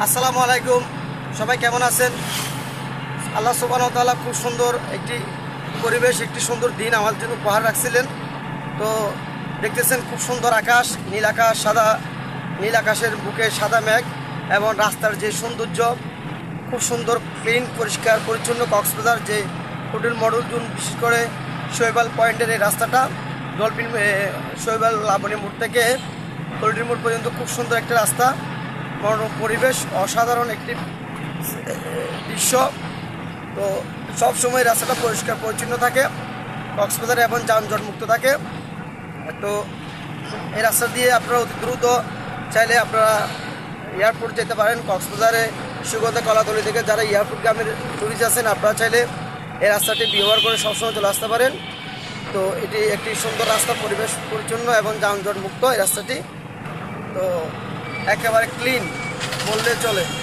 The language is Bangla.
আসসালামু আলাইকুম। সবাই কেমন আছেন? আল্লাহ সুবাহ তাআলা খুব সুন্দর একটি পরিবেশ, একটি সুন্দর দিন আমার জন্য উপহার রাখছিলেন। তো দেখতেছেন খুব সুন্দর আকাশ, নীল আকাশ, সাদা, নীল আকাশের বুকে সাদা মেঘ এবং রাস্তার যে সৌন্দর্য, খুব সুন্দর ক্লিন পরিষ্কার, পরিচ্ছন্ন কক্সবাজার যে হোটেল মডেল জুন, বিশেষ করে শৈবাল পয়েন্টের এই রাস্তাটা, ডলফিন শৈবাল লাবণী মোড় থেকে হলিডে মোড় পর্যন্ত খুব সুন্দর একটা রাস্তা। পরিবেশ, অসাধারণ একটি দৃশ্য। তো সব সময় রাস্তাটা পরিষ্কার, পরিচ্ছন্ন থাকে, কক্সবাজারে এবং যানজট মুক্ত থাকে। তো এই রাস্তা দিয়ে আপনারা অতি দ্রুত চাইলে আপনারা এয়ারপোর্ট যেতে পারেন। কক্সবাজারে সুগন্ধা কলাতলি থেকে যারা এয়ারপোর্ট গ্রামের টুরিস্ট আছেন, আপনারা চাইলে এই রাস্তাটি ব্যবহার করে সবসময় চলে আসতে পারেন। তো এটি একটি সুন্দর রাস্তা, পরিবেশ পরিচ্ছন্ন এবং যানজট মুক্ত এই রাস্তাটি। একেবারে ক্লিন বললে চলে।